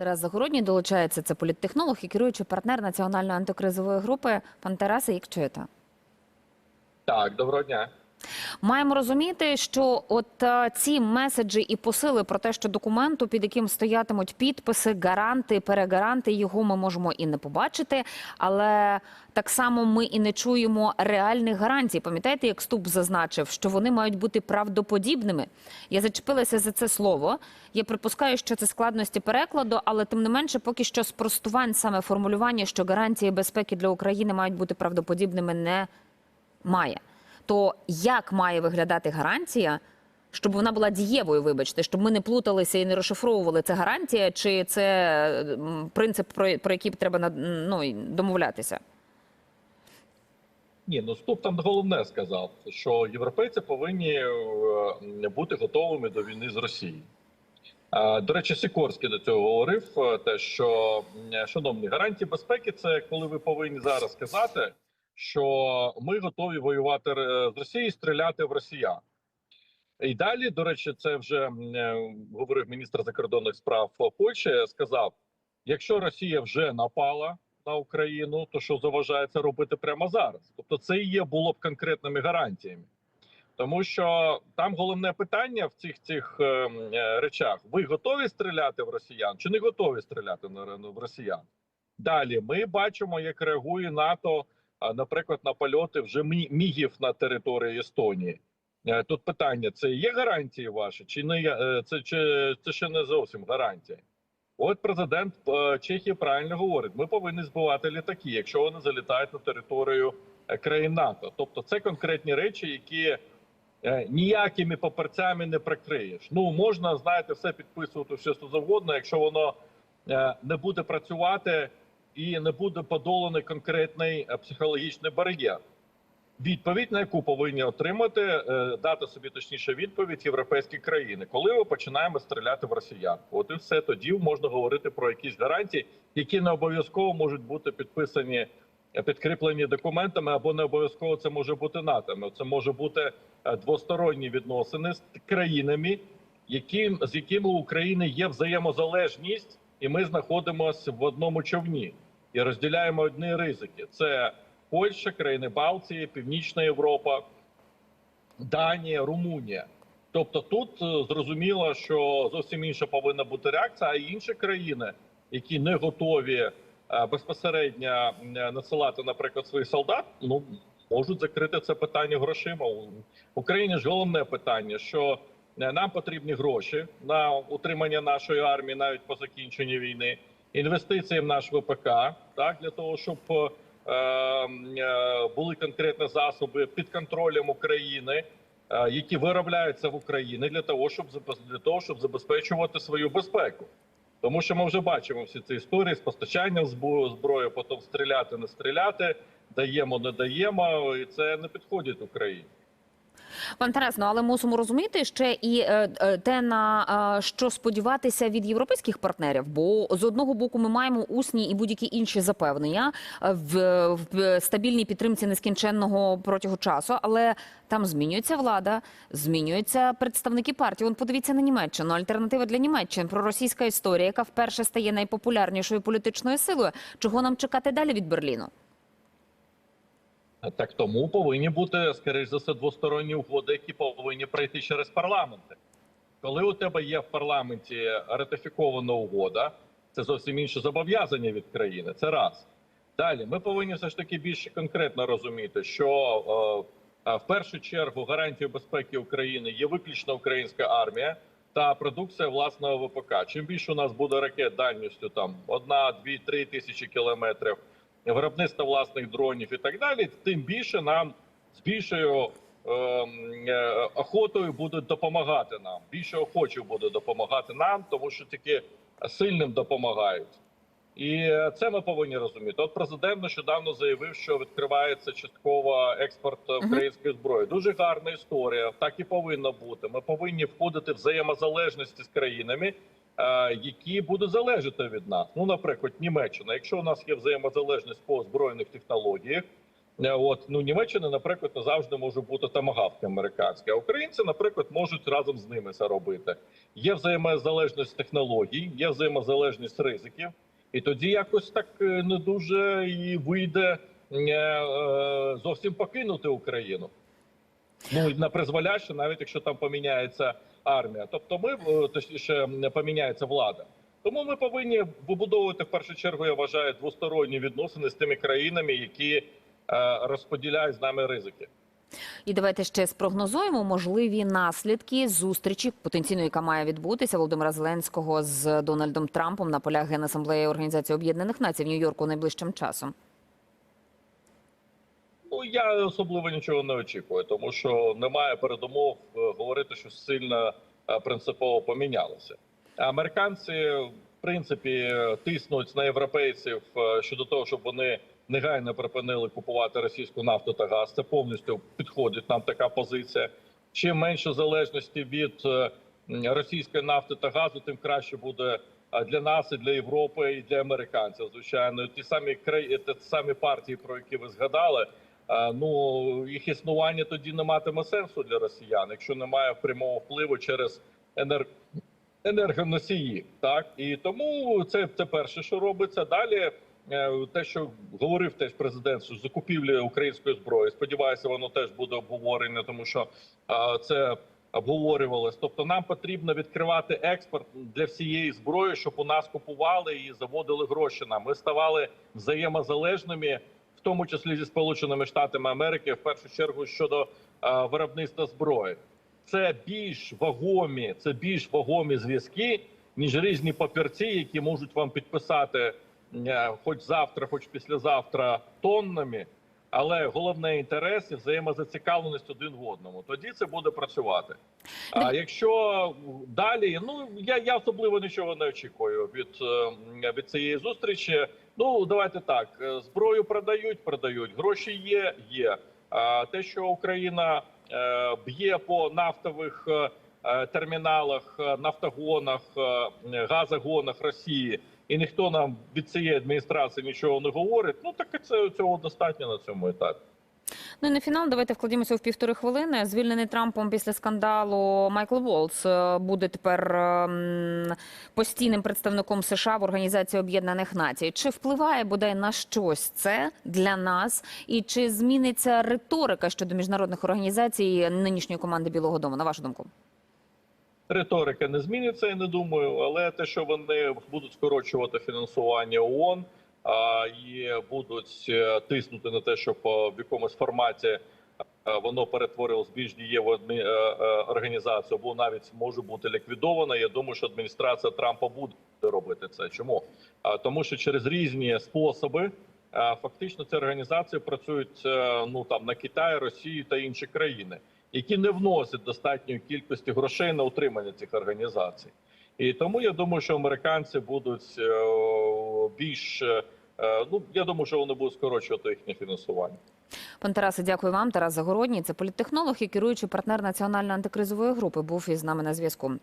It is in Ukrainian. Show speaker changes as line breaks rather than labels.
Тарас Загородній долучається. Це політтехнолог і керуючий партнер національної антикризової групи. Пан Тарасе, як чуєте?
Так, доброго дня.
Маємо розуміти, що от е, ці меседжі і посили про те, що документу, під яким стоятимуть підписи, гаранти, перегаранти, його ми можемо і не побачити, але так само ми і не чуємо реальних гарантій. Пам'ятаєте, як Ступ зазначив, що вони мають бути правдоподібними? Я зачепилася за це слово. Я припускаю, що це складності перекладу, але тим не менше, поки що спростувань саме формулювання, що гарантії безпеки для України мають бути правдоподібними, не має. То як має виглядати гарантія, щоб вона була дієвою, вибачте, щоб ми не плуталися і не розшифровували це гарантія, чи це принцип, про, про який треба ну, домовлятися?
Ні, ну Ступ там головне сказав, що європейці повинні е, бути готовими до війни з Росією. До речі, Сікорський до цього говорив, е, те, що шановні гарантії безпеки, це коли ви повинні зараз сказати, що ми готові воювати е, з Росією, стріляти в росіян. І далі, до речі, це вже е, говорив міністр закордонних справ Польщі. Сказав: якщо Росія вже напала на Україну, то що заважає це робити прямо зараз? Тобто, це і є було б конкретними гарантіями. Тому що там головне питання в цих цих е, речах: ви готові стріляти в росіян чи не готові стріляти в росіян? Далі ми бачимо, як реагує НАТО, наприклад, на польоти вже мі- мігів на території Естонії. Е, Тут питання: це є гарантії ваші, чи не е, це чи це ще не зовсім гарантія? От президент е, Чехії правильно говорить: ми повинні збивати літаки, якщо вони залітають на територію країн НАТО. Тобто, це конкретні речі, які ніякими паперцями не прикриєш. Ну можна знаєте, все підписувати все що завгодно, якщо воно не буде працювати і не буде подоланий конкретний е, психологічний бар'єр. Відповідь, на яку повинні отримати, е, дати собі точніше відповідь європейські країни, коли ми починаємо стріляти в росіян. От і все тоді можна говорити про якісь гарантії, які не обов'язково можуть бути підписані, е, підкріплені документами, або не обов'язково це може бути НАТО. Це може бути двосторонні відносини з країнами, які з якими у України є взаємозалежність, і ми знаходимося в одному човні і розділяємо одні ризики. Це Польща, країни Балтії, Північна Європа, Данія, Румунія. Тобто, тут е, зрозуміло, що зовсім інша повинна бути реакція, а інші країни, які не готові е, безпосередньо е, надсилати, наприклад, своїх солдат, ну можуть закрити це питання грошима. У Україні ж головне питання, що нам потрібні гроші на утримання нашої армії навіть по закінченні війни, інвестиції в наш ВПК, так для того, щоб е, е, були конкретні засоби під контролем України, е, які виробляються в Україні для того, щоб для того, щоб забезпечувати свою безпеку. Тому що ми вже бачимо всі ці історії з постачанням зброї, потім стріляти, не стріляти, даємо, не даємо, і це не підходить Україні.
Пан Тарас, ну але мусимо розуміти ще і е, е, те, на що сподіватися від європейських партнерів. Бо з одного боку ми маємо усні і будь-які інші запевнення е, в, стабільній підтримці нескінченного протягу часу, але там змінюється влада, змінюються представники партії. Вон подивіться на Німеччину. Альтернатива для Німеччини проросійська історія, яка вперше стає найпопулярнішою політичною силою. Чого нам чекати далі від Берліну?
Так тому повинні бути, скоріш за все, двосторонні угоди, які повинні пройти через парламенти. Коли у тебе є в парламенті ратифікована угода, це зовсім інше зобов'язання від країни. Це раз. Далі ми повинні все ж таки більш конкретно розуміти, що е, е, в першу чергу гарантією безпеки України є виключно українська армія та продукція власного ВПК. Чим більше у нас буде ракет дальністю там одна, дві, три тисячі кілометрів, виробництво власних дронів і так далі, тим більше нам з більшою е, е, охотою будуть допомагати нам. Більше охочих буде допомагати нам, тому що тільки сильним допомагають. І це ми повинні розуміти. От президент нещодавно заявив, що відкривається частково експорт української зброї. Дуже гарна історія. Так і повинно бути. Ми повинні входити в взаємозалежності з країнами, які будуть залежати від нас. Ну, наприклад, Німеччина. Якщо у нас є взаємозалежність по збройних технологіях, Е, От ну Німеччина, наприклад, не завжди може бути тамагавки американські. А українці, наприклад, можуть разом з ними це робити. Є взаємозалежність технологій, є взаємозалежність ризиків, і тоді якось так е, не дуже і вийде е, е, зовсім покинути Україну. Ну на призволяще, навіть якщо там поміняється армія. Тобто, ми е, точніше поміняється влада. Тому ми повинні вибудовувати в першу чергу, я вважаю, двосторонні відносини з тими країнами, які е, розподіляють з нами ризики.
І давайте ще спрогнозуємо можливі наслідки зустрічі потенційно, яка має відбутися Володимира Зеленського з Дональдом Трампом на полях Генасамблеї Організації Об'єднаних Націй в Нью-Йорку найближчим часом.
Я особливо нічого не очікую, тому що немає передумов е, говорити, що сильно е, принципово помінялося. Американці, в принципі, тиснуть на європейців е, щодо того, щоб вони негайно припинили купувати російську нафту та газ. Це повністю підходить нам така позиція. Чим менше залежності від російської нафти та газу, тим краще буде для нас і для Європи, і для американців. Звичайно, ті самі краї, ті самі партії, про які ви згадали. Е, Ну їх існування тоді не матиме сенсу для росіян, якщо немає прямого впливу через енер... енергоносії. Так і тому це, це перше, що робиться. Далі е, те, що говорив теж президент, що закупівля української зброї. Сподіваюся, воно теж буде обговорене, тому що е, це обговорювалось. Тобто, нам потрібно відкривати експорт для всієї зброї, щоб у нас купували і заводили гроші. Нам ми ставали взаємозалежними, в тому числі зі Сполученими Штатами Америки, в першу чергу щодо е, виробництва зброї. Це більш вагомі, це більш вагомі зв'язки, ніж різні папірці, які можуть вам підписати е, хоч завтра, хоч післязавтра тоннами. Але головне інтерес і взаємозацікавленість один в одному. Тоді це буде працювати. А якщо далі, ну я, я особливо нічого не очікую від, е, від цієї зустрічі. Ну давайте так: е, зброю продають, продають, гроші є, є. Те, що Україна е, б'є по нафтових е, терміналах, нафтогонах, газогонах Росії, і ніхто нам від цієї адміністрації нічого не говорить. Ну так це цього достатньо на цьому етапі.
Ну і на фінал давайте вкладімося в півтори хвилини. Звільнений Трампом після скандалу Майкл Волц е, буде тепер ем, постійним представником США в Організації Об'єднаних Націй. Чи впливає бодай на щось це для нас? І чи зміниться риторика щодо міжнародних організацій нинішньої команди Білого Дому? На вашу думку?
Риторика не зміниться, я не думаю, але те, що вони будуть скорочувати фінансування ООН і будуть е, тиснути на те, щоб е, в якомусь форматі е, воно перетворилось більш дієву організацію, або навіть може бути ліквідовано. Я думаю, що адміністрація Трампа буде робити це. Чому? Тому що через різні способи фактично ці організації працюють ну там на Китай, Росію та інші країни, які не вносять достатньої кількості грошей на утримання цих організацій. І тому я думаю, що американці будуть більш е, ну я думаю, що вони будуть скорочувати їхнє фінансування.
Пан Тарасе, дякую вам. Тарас Загородній. Це політтехнолог і керуючий партнер національної антикризової групи. Був із нами на зв'язку.